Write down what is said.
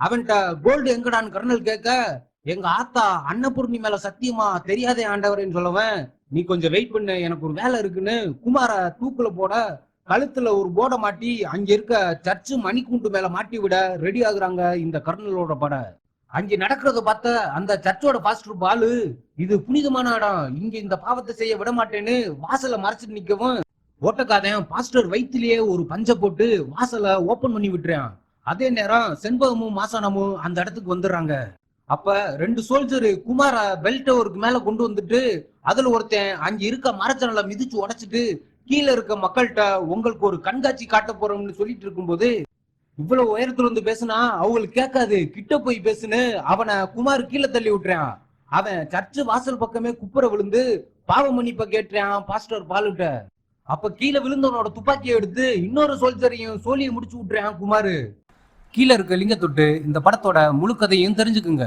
அவன்கிட்ட gold எங்கடான்னு kernel கேட்க எங்க ஆத்தா அன்னபூர்ணி மேல சத்தியமா தெரியாதே ஆண்டவரேன்னு சொல்லவன் நீ கொஞ்சம் வெயிட் பண்ணு எனக்கு ஒரு வேலை இருக்குன்னு குமார தூக்குல போட கழுத்துல ஒரு போட மாட்டி அங்க இருக்க சர்ச்சு மணிக்கூண்டு மேல மாட்டி விட ரெடி ஆகுறாங்க இந்த கர்னலோட பட. அங்க நடக்கிறத பார்த்த அந்த சர்ச்சோட பாஸ்டர் பாலு இது புனிதமான இடம் இங்க இந்த பாவத்தை செய்ய விட மாட்டேன்னு வாசலை மறைச்சிட்டு நிக்கவும் ஓட்டக்காதன் பாஸ்டர் வயிற்றுலயே ஒரு பஞ்சை போட்டு வாசலை ஓபன் பண்ணி விட்டுறான். அதே நேரம் செண்பகமும் மாசானமும் அந்த இடத்துக்கு வந்துடுறாங்க. அப்ப ரெண்டு சோல்ஜர் குமார பெல்ட் டவருக்கு மேல கொண்டு வந்துட்டு அதுல ஒருத்தன் அங்க இருக்க மரச்சனலை மிதிச்சு உடைச்சிட்டு கீழே இருக்க மக்கள்கிட்ட உங்களுக்கு ஒரு கண்காட்சி காட்ட போறோம்னு சொல்லிட்டு இருக்கும்போது இவ்வளவு உயரத்துல இருந்து பேசுனா அவங்களுக்கு கேட்காது. கிட்ட போய் பேசுன்னு அவனை குமார் கீழே தள்ளி விட்டுறான். அவன் சர்ச்சு வாசல் பக்கமே குப்புற விழுந்து பாவ மன்னிப்ப கேட்டுறான் பாஸ்டர் பாலுட்ட அப்ப கீழே விழுந்தவனோட துப்பாக்கியை எடுத்து இன்னொரு சோல்ஜரையும் சோழியை முடிச்சு விட்டுறான் குமாரு. கீழே இருக்க லிங்க தொட்டு இந்த படத்தோட முழு கதையும் தெரிஞ்சுக்குங்க.